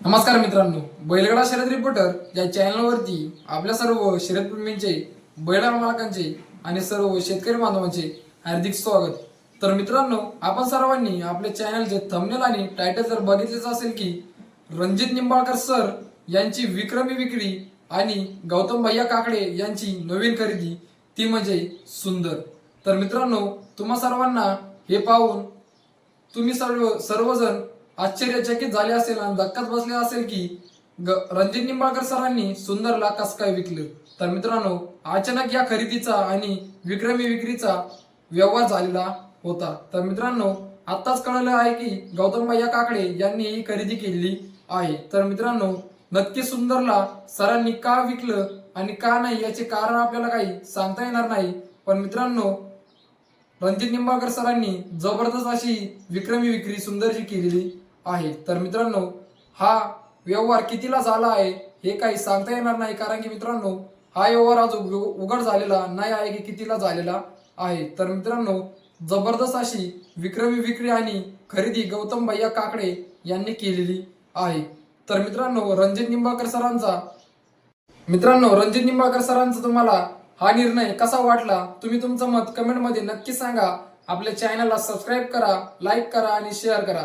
नमस्कार मित्रांनो बैलगडा शर्यत रिपोर्टर या चॅनलवरती आपल्या सर्व शर्यतप्रेमींचे बैलगाडा मालकांचे आणि सर्व शेतकरी बांधवांचे हार्दिक स्वागत. तर मित्रांनो आपण सर्वांनी आपल्या चॅनलचे थंबनेल आणि टायटल जर बघितलेच असेल की रणजित निंबाळकर सर यांची विक्रमी विक्री आणि गौतम भैया काकडे यांची नवीन खरेदी ती म्हणजे सुंदर. तर मित्रांनो तुम्हा सर्वांना हे पाहून तुम्ही सर्व सर्वजण आश्चर्यचकित झाले असेल आणि धक्काच बसले असेल की रणजित निंबाळकर सरांनी सुंदरला कस काय विकलं? तर मित्रांनो अचानक या खरेदीचा आणि विक्रमी विक्रीचा व्यवहार झालेला होता. तर मित्रांनो आत्ताच कळलं आहे की गौतम भैया काकडे यांनी ही खरेदी केलेली आहे. तर मित्रांनो नक्की सुंदरला सरांनी का विकलं आणि का नाही याचे कारण आपल्याला काही सांगता येणार नाही. पण मित्रांनो रणजित निंबाळकर सरांनी जबरदस्त अशी विक्रमी विक्री सुंदरची केलेली आहे. तर मित्रांनो हा व्यवहार कितीला झाला आहे हे काही सांगता येणार नाही. कारण की मित्रांनो हा व्यवहार आज उघड झालेला नाही आहे की कितीला झालेला आहे. तर मित्रांनो जबरदस्त अशी विक्रमी विक्री आणि खरेदी गौतम भैया काकडे यांनी केलेली आहे. तर मित्रांनो रणजित निंबाळकर सरांचा मित्रांनो रणजित निंबाळकर सरांचा तुम्हाला हा निर्णय कसा वाटला? तुम्ही तुमचं मत कमेंटमध्ये नक्की सांगा. आपल्या चॅनलला सबस्क्राईब करा लाईक करा आणि शेअर करा.